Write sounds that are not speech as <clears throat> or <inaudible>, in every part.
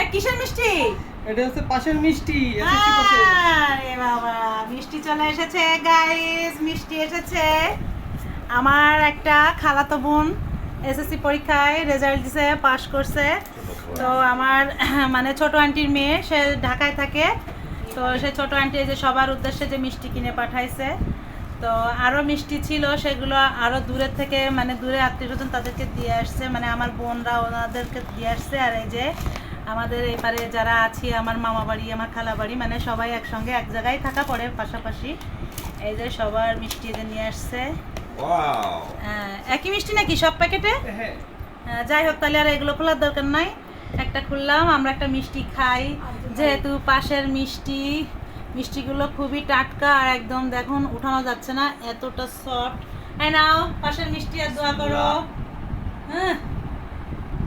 এ কিসের মিষ্টি? এটা হচ্ছে পাশের মিষ্টি আরে বাবা মিষ্টি চলে এসেছে গাইস মিষ্টি এসেছে। আমার একটা খালাতো বোন এসএসসি পরীক্ষায় রেজাল্ট দিছে পাস করছে। তো আমার মানে ছোট আন্টির মেয়ে সে ঢাকায় থাকে। তো সে ছোট আন্টি এই যে সবার উদ্দেশ্যে যে মিষ্টি কিনে পাঠাইছে। তো আরও মিষ্টি ছিল সেগুলো আরও দূরের থেকে মানে দূরে আত্মীয় স্বজন তাদেরকে দিয়ে আসছে। মানে আমার বোনরা ওনাদেরকে দিয়ে আসছে আর এই যে আমাদের এপারে যারা আছি আমার মামা বাড়ি আমার খালা বাড়ি মানে সবাই একসঙ্গে এক জায়গায় থাকা পড়ে পাশাপাশি। এই যে সবার মিষ্টি যে নিয়ে আসছে। ওয়াও। হ্যাঁ, একই মিষ্টি নাকি সব প্যাকেটে? হ্যাঁ। হ্যাঁ, যাই হোক তাহলে আর এগুলো খোলার দরকার নাই। একটা খুললাম আমরা একটা মিষ্টি খাই। যেহেতু পাশের মিষ্টি মিষ্টিগুলো খুবই টাটকা আর একদম দেখুন উঠানো যাচ্ছে না এতটা সফট এই নাও পাশের মিষ্টি আর দোয়া করো। হ্যাঁ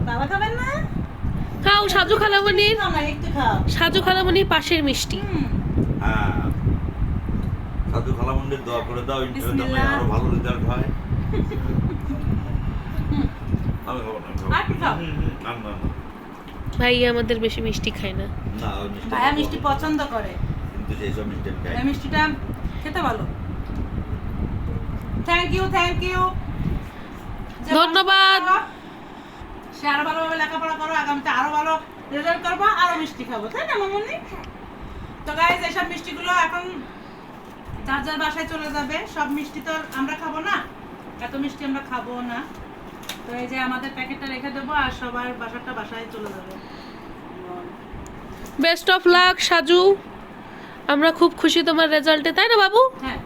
বাবা খাবেন না? খাও সাজু খালামণির খাও সাজু খালামণির পাশের মিষ্টি। হ্যাঁ দোয়া করে দাও ইন্টারভিউ আরও ভালো রেজাল্ট হয়। আমি খাব না আর কি খাও? হুম, হুম, না, না, না। ভাই আমাদের বেশি মিষ্টি খায় না। ভাইয়া মিষ্টি পছন্দ করে। কিন্তু সেই সব মিষ্টি মিষ্টিটা খেতে ভালো। থ্যাংক ইউ থ্যাংক ইউ ধন্যবাদ। সে আরও ভালোভাবে লেখাপড়া করো আগামীতে আরও ভালো রেজাল্ট করব আরও মিষ্টি খাব তাই না মামনি? তো গাইজ এইসব মিষ্টিগুলো এখন যার যার বাসায় চলে যাবে সব মিষ্টি তো আমরা খাব না। এত মিষ্টি আমরা খাব না। তো এই যে আমাদের প্যাকেটটা রেখে দেবো আর সবার বাসাটা বাসায় চলে যাবে। Best of luck Saju. আমরা খুব খুশি তোমার রেজাল্টে তাই না বাবু? হ্যাঁ।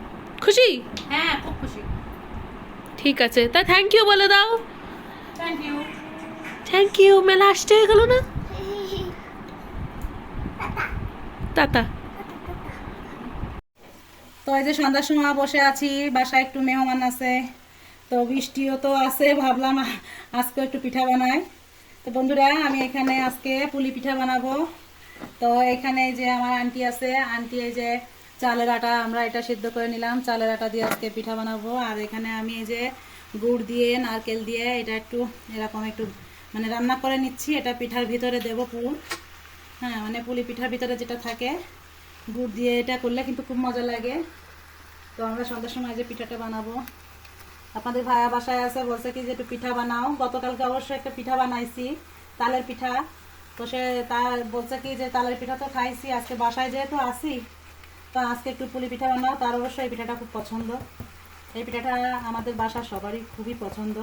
খুশি? হ্যাঁ খুব খুশি। ঠিক আছে। তাই থ্যাংক ইউ বলে দাও। থ্যাংক ইউ থ্যাংক ইউ মেলা আসতে হয়ে গেল না? টাটা। তো এই যে সন্ধ্যার সময় বসে আছি, বাসায় একটু মেহমান আছে, তো বৃষ্টিও তো আছে, ভাবলাম আজকে একটু পিঠা বানাই। তো বন্ধুরা, আমি এখানে আজকে পুলি পিঠা বানাবো। তো এখানে যে আমার আন্টি আছে, আন্টি এই যে চালের আটা, আমরা এটা সিদ্ধ করে নিলাম, চালের আটা দিয়ে আজকে পিঠা বানাবো। আর এখানে আমি এই যে গুড় দিয়ে, নারকেল দিয়ে, এটা একটু এরকম একটু মানে রান্না করে নিচ্ছি, এটা পিঠার ভিতরে দেবো পুর। হ্যাঁ মানে পুলি পিঠার ভিতরে যেটা থাকে, গুড় দিয়ে এটা করলে কিন্তু খুব মজা লাগে। তো আমরা সন্ধ্যার সময় যে পিঠাটা বানাবো। আপনাদের ভাইয়া বাসায় আছে, বলছে কি যে একটু পিঠা বানাও। গতকালকে অবশ্যই একটা পিঠা বানাইছি, তালের পিঠা। তো সে তার, বলছে কি যে তালের পিঠা তো খাইছি, আজকে বাসায় যেহেতু আসি তো আজকে একটু পুলি পিঠা বানাও। তার অবশ্যই এই পিঠাটা খুব পছন্দ। এই পিঠাটা আমাদের বাসার সবারই খুবই পছন্দ।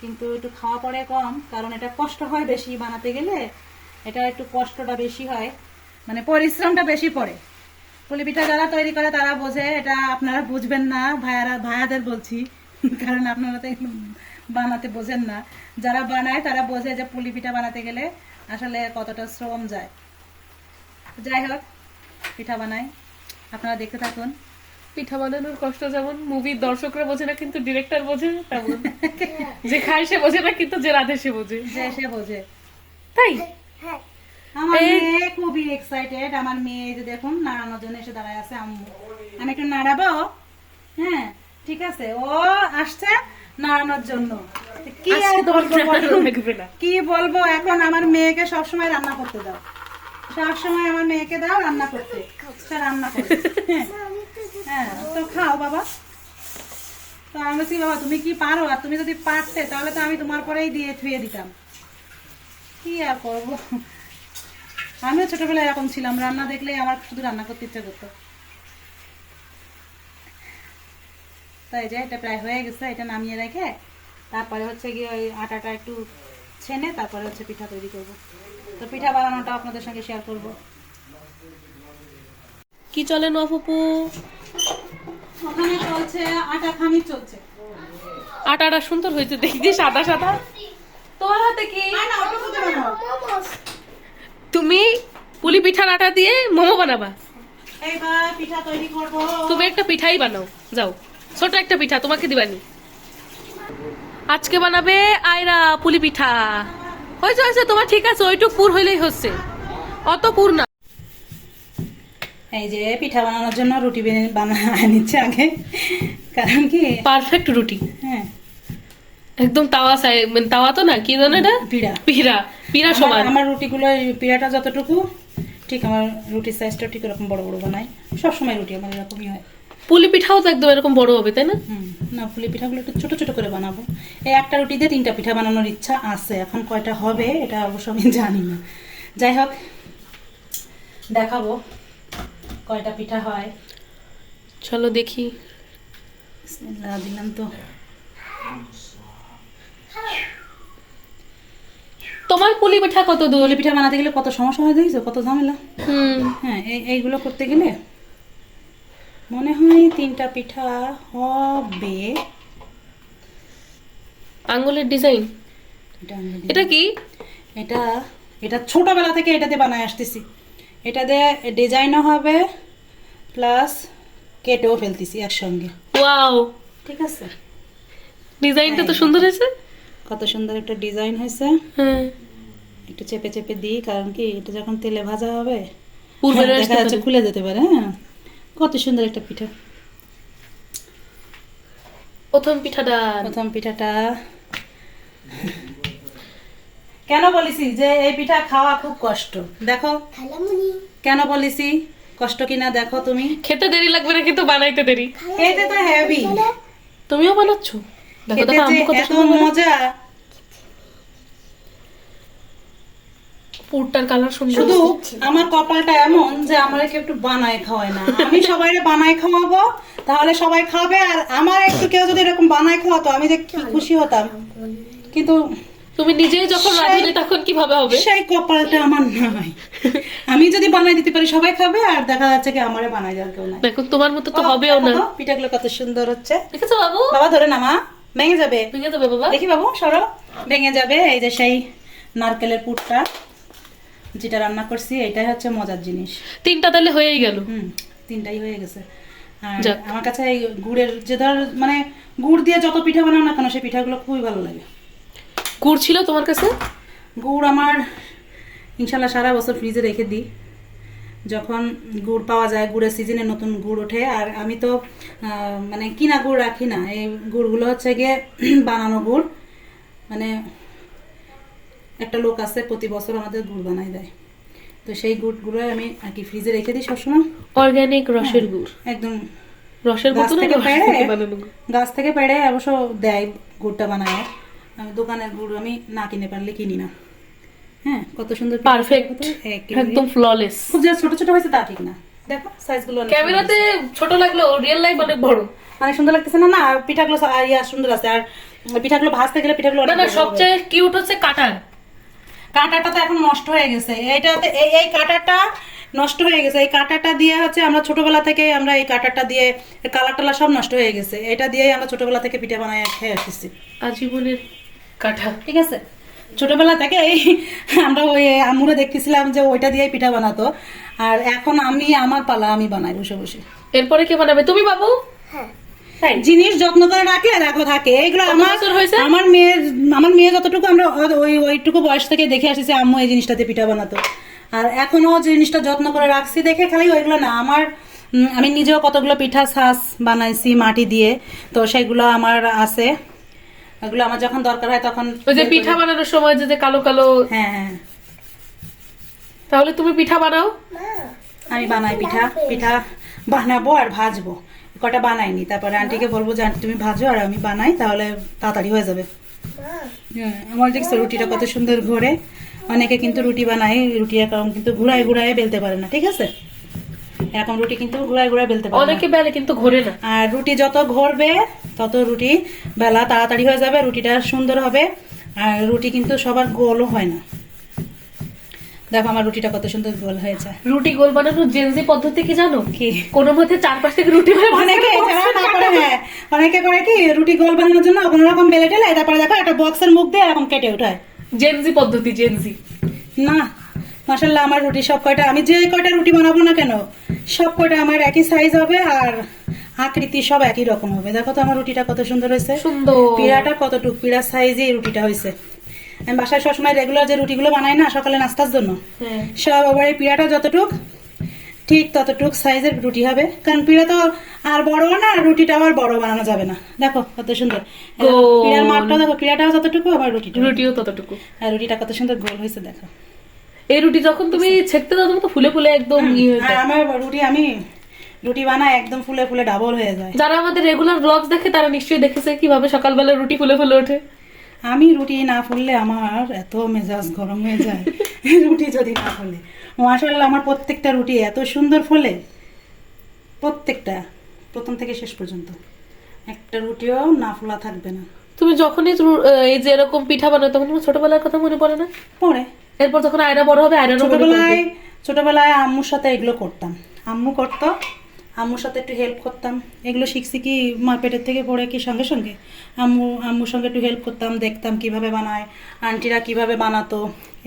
কিন্তু একটু খাওয়া পড়ে কম, কারণ এটা কষ্ট হয় বেশি বানাতে গেলে, এটা একটু কষ্টটা বেশি হয় মানে পরিশ্রমটা বেশি পড়ে। পুলি পিঠা যারা তৈরি করে তারা বোঝে, এটা আপনারা বুঝবেন না, ভাইয়ারা, ভাইয়াদের বলছি, <laughs> কারণ আপনারা তো বানাতে বোঝেন না। যারা বানায় তারা বোঝে যে পুলি পিঠা বানাতে গেলে আসলে কতটা শ্রম যায়। যাই হোক, পিঠা বানাই। আপনারা দেখতে থাকুন। পিঠা বানানোর কষ্ট যেমন মুভির দর্শকরা বোঝে না কিন্তু ডিরেক্টর বোঝে তেমন। যে খায় সে বোঝে না কিন্তু যে রাধে সে বোঝে। সে বোঝে। তাই? আমার মেয়ে খুবই এক্সাইটেড আমার মেয়ে যে দেখুন নাড়ানোর জন্য এসে দাঁড়ায় আছে। আমি একটু নাড়াবো? হ্যাঁ ঠিক আছে। ও আসছে নাড়ানোর জন্য। কি আর। কি বলব? এখন আমার মেয়েকে সবসময় রান্না করতে দাও। সবসময় আমার মেয়েকে দাও রান্না করতে। রান্না করতে হ্যাঁ। তো খাও বাবা। তো আমি বলছি, বাবা, তুমি কি পারো? আর তুমি যদি পারতে, তাহলে তো আমি তোমার পরেই দিয়ে থুয়ে দিতাম। কি আর করব? আমিও ছোটবেলায় এরকম ছিলাম, রান্না দেখলেই আমার শুধু রান্না করতে ইচ্ছা করতো। তাই যে, এটা প্রায় হয়ে গেছে, এটা নামিয়ে রেখে, তারপরে হচ্ছে গিয়ে ওই আটাটা একটু ছেনে, তারপরে হচ্ছে পিঠা তৈরি করব। তো পিঠা বানানোটা আপনাদের সঙ্গে শেয়ার করব। কি চলে নফুপু ওখানে চলছে আটা খামির চলছে। আটাটা সুন্দর হয়েছে সাদা সাদা। তোমার হাতে কি। তুমি পুলি পিঠার আটা দিয়ে মোমো বানাবা। এইবার পিঠা তৈরি করব। তুমি একটা পিঠাই বানাও যাও। ছোট একটা পিঠা তোমাকে দিবানি। আজকে বানাবে আয়রা পুলি পিঠা। হয়েছে হয়েছে তোমার ঠিক আছে ওইটুক পুর হইলেই হচ্ছে। অত পুর না। এই যে পিঠা বানানোর জন্য রুটি বেনে- বানা নিচ্ছে আগে। কারণ কি? পারফেক্ট রুটি। হ্যাঁ। একদম তাওয়া সাই মানে তাওয়া তো না কি জানো এটা? পিড়া। পিড়া। পিড়া সমান। আমার রুটিগুলো পিড়াটা যতটুকু ঠিক আমার রুটির সাইজটা ঠিক এরকম বড় বড় বানাই। রুটি আমার এরকমই হয়। পুলি পিঠাও তো একদম এরকম বড় হবে তাই না? না পুলি পিঠাগুলো একটু ছোট ছোট করে বানাবো। এই একটা রুটি দিয়ে তিনটা পিঠা বানানোর ইচ্ছা আছে। এখন কয়টা হবে এটা অবশ্য আমি জানি না। যাই হোক দেখাবো। কয়টা পিঠা হয়? চলো দেখি। দিলাম তো। তোমার পুলি পিঠা কত দূর? পুলি পিঠা বানাতে গেলে কত সমস্যা হয় দেখছ? কত ঝামেলা? হুম। হ্যাঁ এই এইগুলো করতে গেলে মনে হয় তিনটা পিঠা হবে। আঙ্গুলের ডিজাইন? এটা এটা কি? এটা এটা ছোটবেলা থেকে এটাতে বানায় আসতেছি। এটাতে ডিজাইনও হবে প্লাস কেটেও ফেলতেছি একসঙ্গে। ওয়াও ঠিক আছে? ডিজাইনটা তো সুন্দর হয়েছে? কত সুন্দর একটা ডিজাইন হয়েছে। হ্যাঁ। একটু চেপে চেপে দিই কারণ কি এটা যখন তেলে ভাজা হবে হ্যাঁ, আসতে দেখা যাচ্ছে খুলে যেতে পারে হ্যাঁ। কত সুন্দর একটা পিঠা। প্রথম পিঠাটা। প্রথম পিঠাটা। কেন বলিছি যে এই পিঠা খাওয়া খুব কষ্ট? দেখো। কেন বলিছি? কষ্ট কিনা দেখো তুমি। খেতে দেরি লাগবে না কিন্তু বানাইতে দেরি। খেতে তো হেভি তুমিও বানাচ্ছো? এত মজা। পুরটার কালার সুন্দর। শুধু আমার কপালটা এমন যে আমার কেউ একটু বানায় খাওয়ায় না। আমি সবাই বানায় খাওয়াবো তাহলে সবাই খাবে আর আমার একটু কেউ যদি এরকম বানায় খাওয়াতো আমি যে কি খুশি হতাম। কিন্তু তুমি নিজেই যখন রাজি নেই তখন কীভাবে হবে? সেই কপালটা আমার নাই আমি যদি বানাই দিতে পারি সবাই খাবে আর দেখা যাচ্ছে কি আমারে বানাই দেওয়ার কেউ নাই। দেখো তোমার মতো তো হবেও না। পিঠাগুলো কত সুন্দর হচ্ছে। দেখেছ বাবু? বাবা ধরে না মা। ভেঙে যাবে। ভেঙে দেবে বাবা। দেখি বাবু সরো। ভেঙে যাবে এই যে সেই নারকেলের পুরটা যেটা রান্না করছি এটাই হচ্ছে মজার জিনিস। তিনটা তাহলে হয়েই গেল। হুম তিনটাই হয়ে গেছে। আর আমার কাছে এই গুড়ের যে ধর মানে গুড় দিয়ে যত পিঠা বানাও না কেন সেই পিঠাগুলো খুবই ভালো লাগে। গুড় ছিল তোমার কাছে? গুড় আমার ইনশাল্লাহ সারা বছর ফ্রিজে রেখে দিই। যখন গুড় পাওয়া যায় গুড়ের সিজনে নতুন গুড় ওঠে। আর আমি তো মানে কিনা গুড় রাখি না। এই গুড়গুলো হচ্ছে গিয়ে <clears throat> বানানো গুড়। মানে একটা লোক আছে প্রতি বছর আমাদের গুড় বানাই দেয়। তো সেই গুড়গুলো আমি আর কি ফ্রিজে রেখে দিই সবসময়। অর্গানিক রসের গুড়। একদম। রসের গাছ থেকে পেড়ে। গাছ থেকে পেড়ে অবশ্য দেয় গুড়টা বানায়। দোকানের গুড় আমি না কিনে পারলে কিনি না। হ্যাঁ কত সুন্দর পারফেক্ট একদম ফ্ললেস খুব যে ছোট ছোট হয়েছে তা ঠিক না। দেখো সাইজগুলো ক্যামেরাতে ছোট লাগল রিয়েল লাইফ অনেক বড়। সুন্দর। অনেক সুন্দর লাগতেছে না না পিঠাগুলো ইয়া সুন্দর আছে। আর পিঠাগুলো ভাজতে গেলে পিঠাগুলো না না সবচেয়ে কিউট হচ্ছে কাটার কাঁটাটা তো এখন নষ্ট হয়ে গেছে। এইটাতে এই এই কাঁটাটা নষ্ট হয়ে গেছে। এই কাঁটাটা দিয়ে হচ্ছে আমরা ছোটবেলা থেকে আমরা এই কাঁটাটা দিয়ে কালার টালা সব নষ্ট হয়ে গেছে। এটা দিয়েই আমরা ছোটবেলা থেকে পিঠা বানায় খেয়ে আসতেছি। আজীবনের কাঠা ঠিক আছে? ছোটবেলা থেকে এই আমরা ওই আমুরে দেখতেছিলাম যে ওইটা দিয়ে পিঠা বানাতো। আর এখন আমি আমার পালা আমি বানাই বসে বসে। এরপরে কে বানাবে? তুমি বাবু? তাই? জিনিস যত্ন করে রাখলে দেখো থাকে। এগুলো আমার হয়েছে? আমার মেয়ের আমার মেয়ে যতটুকু আমরা ওই ওইটুকু বয়স থেকে দেখে আসছি আম্মু এই জিনিসটাতে পিঠা বানাতো। আর এখনও জিনিসটা যত্ন করে রাখছি দেখে খালি ওইগুলো না। আমার আমি নিজেও কতগুলো পিঠা ছাস বানাইছি মাটি দিয়ে। তো সেগুলো আমার আছে। ওগুলো আমার যখন দরকার হয় তখন ওই যে পিঠা বানানোর সময় যে যে কালো কালো হ্যাঁ হ্যাঁ। তাহলে তুমি পিঠা বানাও। আমি বানাই পিঠা পিঠা বানাবো আর ভাজবো। কটা বানাইনি তারপরে আন্টিকে বলব যে আন্টি তুমি ভাজো আর আমি বানাই তাহলে তাড়াতাড়ি হয়ে যাবে। হ্যাঁ, আমার দেখছ রুটিটা কত সুন্দর ঘোরে। অনেকে কিন্তু রুটি বানায় রুটি এরকম কিন্তু ঘুরায় ঘুরায় বেলতে পারে না ঠিক আছে? এরকম রুটি কিন্তু ঘুরায় ঘুরায় বেলতে পারে অনেকে বেলে কিন্তু ঘোরে না। আর রুটি যত ঘরবে তত রুটি বেলা তাড়াতাড়ি হয়ে যাবে রুটিটা সুন্দর হবে। আর রুটি কিন্তু সবার গোলও হয় না। দেখো আমার রুটিটা কত সুন্দর গোল হয়েছে। রুটি গোল বানানোর জেনজি পদ্ধতি কি জানো? কি? কোনো মধ্যে চারপাশ থেকে রুটি করে অনেকে হ্যাঁ। অনেকে করে কি রুটি গোল বানানোর জন্য কোনো রকম বেলে টেলে তারপরে দেখো একটা বক্সের মুখ দিয়ে এরকম কেটে উঠায় জেনজি পদ্ধতি জেনজি না মাসাল্লাহ আমার রুটি সব কয়টা আমি যে কয়টা রুটি বানাবো না কেন সব কয়টা আমার একই সাইজ হবে আর আকৃতি সব একই রকম হবে। দেখো তো আমার রুটিটা কত সুন্দর হয়েছে। সুন্দর। পিড়াটা কতটুক? পিড়ার সাইজে এই রুটিটা হয়েছে। আমি বাসায় সবসময় রেগুলার যে রুটিগুলো বানাই না সকালে নাস্তার জন্য হ্যাঁ। সব আবার এই পিড়াটা যতটুক ঠিক ততটুক সাইজের রুটি হবে। কারণ পিঠা তো আর বড় না রুটিটা আবার বড় বানানো যাবে না। দেখো কত সুন্দর। পিঠার মাপটা দেখো পিঠাটাও যতটুকু আবার রুটিটা রুটিও ততটুকু। আর রুটিটা কত সুন্দর গোল হয়েছে দেখো। এই রুটি যখন তুমি ছেঁকতে দাও তখন তো ফুলে ফুলে একদম ইয়ে। আমার রুটি আমি রুটি বানাই একদম ফুলে ফুলে ডাবল হয়ে যায়। যারা আমাদের রেগুলার ব্লগস দেখে তারা নিশ্চয়ই দেখেছে কীভাবে সকালবেলা রুটি ফুলে ফুলে ওঠে। আমি রুটি না ফুললে আমার এত মেজাজ গরম হয়ে যায়। <laughs> রুটি যদি না ফুলে। মাসাল্লাহ আমার প্রত্যেকটা রুটি এত সুন্দর ফলে। প্রত্যেকটা প্রথম থেকে শেষ পর্যন্ত। একটা রুটিও না ফোলা থাকবে না। তুমি যখনই এই যে এরকম পিঠা বানাও তখন তোমার ছোটবেলার কথা মনে পড়ে না? পরে এরপর যখন আয়রা বড় হবে আয়রা ছোটবেলায় ছোটবেলায় আম্মুর সাথে এগুলো করতাম। আম্মু করতো আম্মুর সাথে একটু হেল্প করতাম। এগুলো শিখছি কি মা পেটের থেকে পড়ে কি সঙ্গে সঙ্গে? আম্মু আম্মুর সঙ্গে একটু হেল্প করতাম দেখতাম কীভাবে বানায় আন্টিরা কীভাবে বানাতো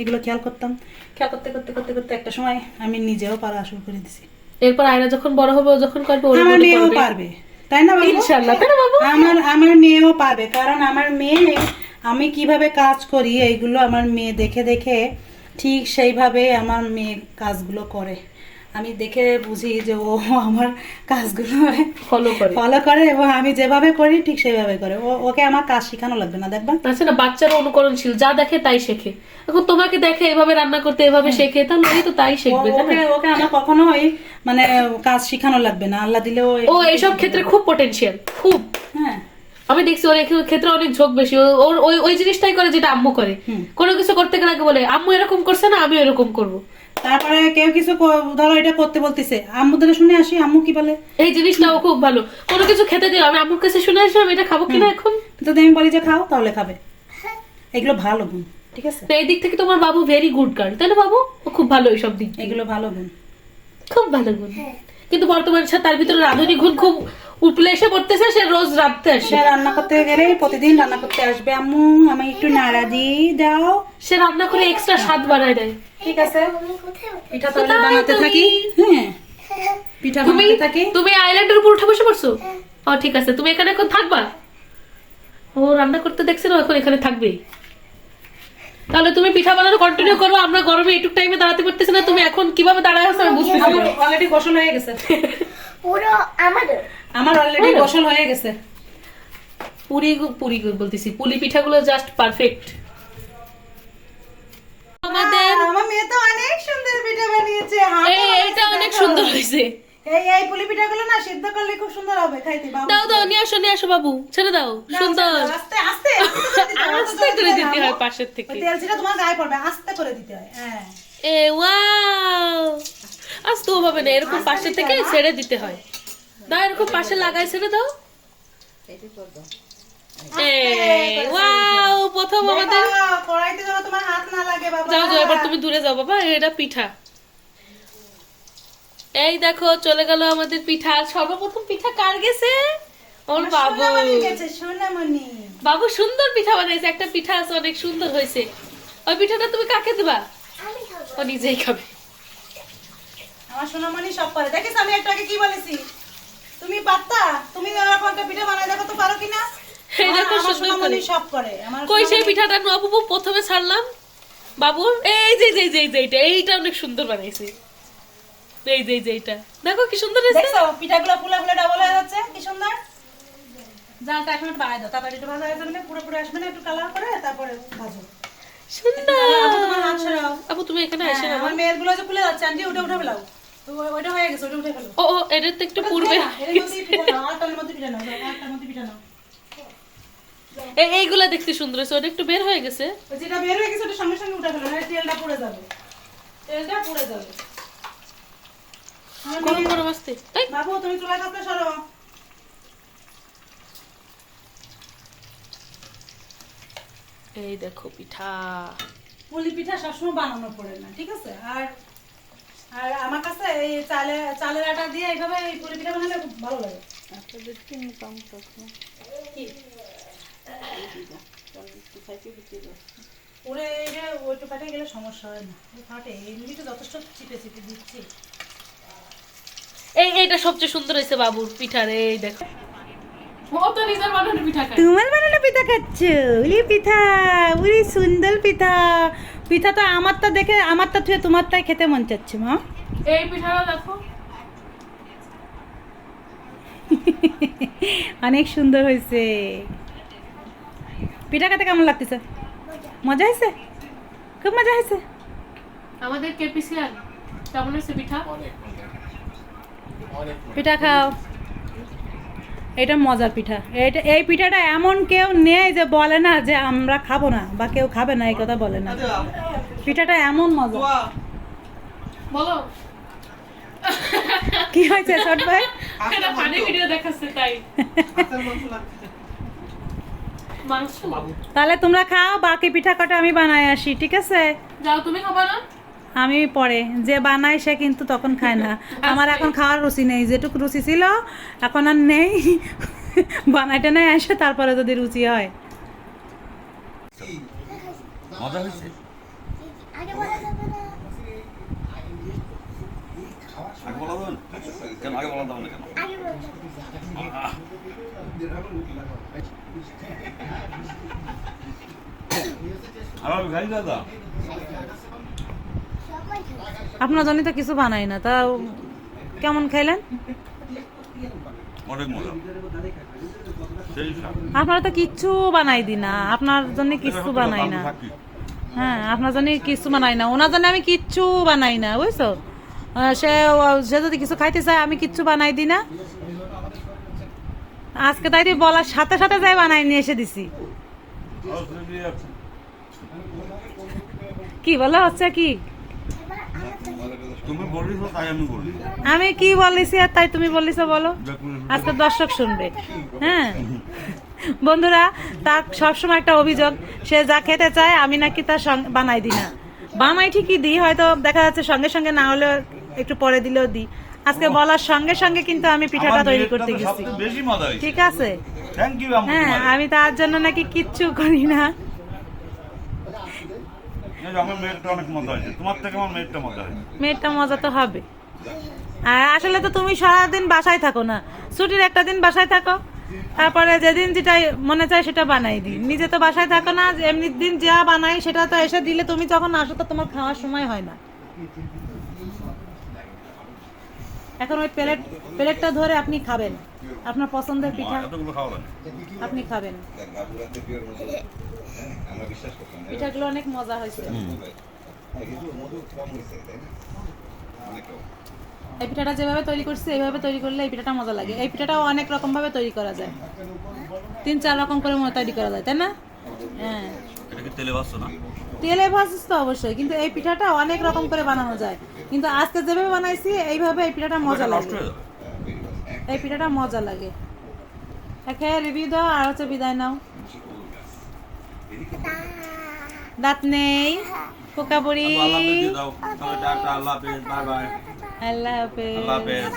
এগুলো খেয়াল করতাম। খেয়াল করতে করতে করতে করতে একটা সময় আমি নিজেও পারা শুরু করে দিছি। এরপর আয়রা যখন বড় হবে ও যখন করবে আমার মেয়েও পারবে। তাই না? ইনশাআল্লাহ, তাই না বাবু? আমার আমার মেয়েও পারবে কারণ আমার মেয়ে আমি কীভাবে কাজ করি এইগুলো আমার মেয়ে দেখে দেখে ঠিক সেইভাবে আমার মেয়ে কাজগুলো করে। আমি দেখে বুঝি যে ও আমার কাজগুলো ফলো করে। ফলো করে এবং আমি যেভাবে করি ঠিক সেভাবে করে। ও ওকে আমার কাজ শেখানো লাগবে না দেখবা? আছে না বাচ্চারা অনুকরণশীল যা দেখে তাই শেখে। এখন তোমাকে দেখে এভাবে রান্না করতে এভাবে শেখে তাহলে ওই তো তাই শিখবে ওকে ওকে আমার কখনোই মানে কাজ শেখানো লাগবে না। আল্লাহ দিলেও ও এইসব ক্ষেত্রে খুব পটেনশিয়াল খুব। হ্যাঁ। আমি দেখছি ওর ক্ষেত্রে অনেক ঝোঁক বেশি। ওর ওই ওই জিনিসটাই করে যেটা আম্মু করে। কোনো কিছু করতে গেলে বলে আম্মু এরকম করছে না আমি এরকম করব। তারপরে কেউ কিছু ধরো এটা করতে বলতেছে। আম্মু থেকে শুনে আসি আম্মু কি বলে? এই জিনিসটাও খুব ভালো। কোনো কিছু খেতে দিও আমি আম্মুর কাছে শুনে আসলাম এটা খাব কিনা এখন? যদি আমি বলি যে খাও তাহলে খাবে। এগুলো ভালো গুণ ঠিক আছে? এই দিক থেকে তোমার বাবু ভেরি গুড গার্ল তাই না বাবু? ও খুব ভালো এইসব দিক দিয়ে। এগুলো ভালো গুণ। খুব ভালো গুণ। কিন্তু বর্তমান তার ভিতরে রাঁধুনি গুণ খুব উপলে এসে পড়তেছে সে রোজ রাঁধতে আসে। সে রান্না করতে গেলে প্রতিদিন রান্না করতে আসবে আম্মু আমি একটু নাড়া দিই দাও। সে রান্না করে এক্সট্রা স্বাদ বাড়ায় দেয়। ঠিক আছে? পিঠা তাহলে বানাতে থাকি? হ্যাঁ। পিঠা বানাতে থাকি? তুমি আইল্যান্ডের উপর উঠে বসে পড়ছো? ও ঠিক আছে। তুমি এখানে এখন থাকবা? ও রান্না করতে দেখছে না এখন এখানে থাকবেই তাহলে তুমি পিঠা বানানো কন্টিনিউ করো আমরা গরমে এইটুক টাইমে দাঁড়াতে পারতেছি না। তুমি এখন কীভাবে দাঁড়ায় আছো আমি বুঝতেছি আমার না। অলরেডি গোসল হয়ে গেছে। পুরো আমাদের? আমার অলরেডি হলো? গোসল হয়ে গেছে। পুরি গু- পুরি গু- বলতেছি পুলি পিঠাগুলো জাস্ট পারফেক্ট মেয়ে তো অনেক সুন্দর পিঠা বানিয়েছে এই এইটা অনেক সুন্দর হয়েছে। এই এই পুলি পিঠাগুলো না সিদ্ধ করলে খুব সুন্দর হবে খাইতে বাবু। দাও দাও নিয়ে আসো নিয়ে আসো বাবু ছেড়ে দাও সুন্দর। আস্তে আস্তে আস্তে করে দিতে <laughs> হয়। পাশের থেকে। তেল ছিটা তোমার গায়ে পড়বে আস্তে করে দিতে হয় হ্যাঁ। এ ওয়াও। আস্তে ওভাবে না এরকম পাশে থেকে ছেড়ে দিতে হয়। দাও এরকম পাশে লাগাই ছেড়ে দাও। এ ওয়াও প্রথম আমাদের। কড়াইতে যেন তোমার হাত না লাগে বাবা। যাও যাও এবার তুমি দূরে যাও বাবা এটা পিঠা। এই দেখো চলে গেল আমাদের পিঠা। সর্বপ্রথম পিঠা কার গেছে? ওর বাবু। বাবু সুন্দর পিঠা বানাইছে একটা পিঠা আছে অনেক সুন্দর হয়েছে। ওই পিঠাটা তুমি কাকে দেবা? ও নিজেই খাবে। আমার সোনামণি সব পারে। দেখিস আমি একটু আগে কি বলেছি? তুমি পাত্তা? তুমি একটা পিঠা বানাই দেখো তো পারো কিনা? এই দেখো সুন্দর করে। সব করে কই সেই পিঠাটা? নবু প্রথমে ছাড়লাম। বাবুর এই যে যে যে যে এইটা এইটা অনেক সুন্দর বানাইছে। এই যে যে এইটা। দেখো কি সুন্দর হয়েছে। দেখছ পিঠাগুলো ফুলে ফুলে ডাবল হয়ে যাচ্ছে কি সুন্দর? জালটা এখন বাড়াই দাও তাড়াতাড়ি একটু ভাজা হয়ে যাবে পুরো পুরো আসবে না? একটু কালার করে তারপরে ভাজো। সুন্দর। আপু, তোমার হাত সরাও। আপু তুমি এখানে আসে না হ্যাঁ, আমার মেয়েরগুলো যে ফুলে যাচ্ছে আন্টি ওটা উঠে ফেলাও। ওইটা হয়ে গেছে ওটা উঠে ফেলো। ও ও এটার তো একটু পূর্বে না, <laughs> আরেকটার মধ্যে মধ্যে এইগুলা দেখতে সুন্দর হয়েছে ওটা একটু বের হয়ে গেছে। যেটা বের হয়ে গেছে ওটা সঙ্গে সঙ্গে উঠে ফেলো নাহলে তেলটা পুড়ে যাবে। তেলটা পুড়ে যাবে। গরম গরম আসতে এই, বাবু তুমি চুলা কাছে সরো। এই দেখো পিঠা। পুলি পিঠা সবসময় বানানো পড়ে না ঠিক আছে? আর আর আমার কাছে এই চালে চালের আটা দিয়ে এইভাবে এই পুলি পিঠা বানালে খুব ভালো লাগে। কি? ওরে এটা ওইটা ফাটে গেলে সমস্যা হয় না। ফাটে এমনি তো যথেষ্ট চিপে চিপে দিচ্ছি। এই এইটা সবচেয়ে সুন্দর হয়েছে বাবুর পিঠার এই দেখো। ও তো নিজের বানানো পিঠা খায়। তোমার বানানো পিঠা খাচ্ছ? উলি পিঠা উলি সুন্দর পিঠা। পিঠা তো আমারটা দেখে আমারটা থুয়ে তোমারটাই খেতে মন চাচ্ছে মা। এই পিঠাটা দেখো। অনেক সুন্দর হয়েছে। পিঠা খেতে কেমন লাগতেছে? মজা হয়েছে? খুব মজা হয়েছে? আমাদের কেপিসিয়ান কেমন হয়েছে পিঠা? পিঠা খাও। এটা মজার পিঠা। এটা এই পিঠাটা এমন কেউ নেই যে বলে না যে আমরা খাব না বা কেউ খাবে না এই কথা বলে না। আচ্ছা। পিঠাটা এমন মজা। বলো। কি হয়েছে ছোট ভাই? পানি ভিডিও দেখাচ্ছে তাই। তাহলে তোমরা খাও বাকি পিঠা কটা আমি বানাই আসি ঠিক আছে? যাও তুমি খাবা না? আমি পরে। যে বানাই সে কিন্তু তখন খায় না। <laughs> আমার এখন খাওয়ার রুচি নেই যেটুকু রুচি ছিল এখন আর নেই। <laughs> বানাইতে নাই আসে তারপরে যদি রুচি হয়। মজা হয়েছে? আগে বলা যাবে না আগে বলা যাবে না? কেন? আগে বলা যাবে না কেন দাদা। আপনার জন্য তো কিছু বানাই না তা কেমন খাইলেন? অনেক মজা। আপনারা তো কিচ্ছু বানাই দি না আপনার জন্য কিচ্ছু বানাই না। হ্যাঁ আপনার জন্য কিচ্ছু বানাই না ওনার জন্য আমি কিচ্ছু বানাই না বুঝছ? সে সে যদি কিছু খাইতে চায় আমি কিচ্ছু বানাই দিই না। আজকে তাই বলার সাথে সাথে যাই বানাই নিয়ে এসে দিছি। কি বলা হচ্ছে কি? আমি কি বলিছি আর তাই তুমি বলিস বলো। আজকে দর্শক শুনবে। হ্যাঁ? বন্ধুরা তার সবসময় একটা অভিযোগ সে যা খেতে চায় আমি নাকি তার বানাই দিই না। বানাই ঠিকই দিই হয়তো দেখা যাচ্ছে সঙ্গে সঙ্গে না হলেও একটু পরে দিলেও দিই। আজকে বলার সঙ্গে সঙ্গে কিন্তু আমি পিঠাটা তৈরি করতে গেছি। ঠিক আছে? হ্যাঁ আমি তার জন্য নাকি কিচ্ছু করি না। মেয়েরটা মজা তো হবে। আর আসলে তো তুমি সারাদিন বাসায় থাকো না। ছুটির একটা দিন বাসায় থাকো। তারপরে যেদিন যেটা মনে চায় সেটা বানাই দিই। নিজে তো বাসায় থাকো না এমনি দিন যা বানাই সেটা তো এসে দিলে তুমি যখন আসো তো তোমার খাওয়ার সময় হয় না। এখন ওই প্লেট, প্লেটটা ধরে আপনি খাবেন। আপনার পছন্দের পিঠা আপনি খাবেন। পিঠাগুলো অনেক মজা হয়েছে। এই পিঠাটা যেভাবে তৈরি করছি, এইভাবে তৈরি করলে এই পিঠাটা মজা লাগে। এই পিঠাটাও অনেক রকম ভাবে তৈরি করা যায়। তিন, চার রকম করে তৈরি করা যায়, তাই না? হ্যাঁ। তেলে না? তেলে ভাজিস তো অবশ্যই কিন্তু এই পিঠাটা অনেক রকম করে বানানো যায়। কিন্তু আজকে যেভাবে বানাইছি এইভাবে এই পিঠাটা মজা লাগে। এই পিঠাটা মজা লাগে। খেয়ে রিভিউ দাও আর হচ্ছে বিদায় নাও। দাঁত নেই পোকা আল্লাহ হাফেজ। আল্লাহ হাফেজ।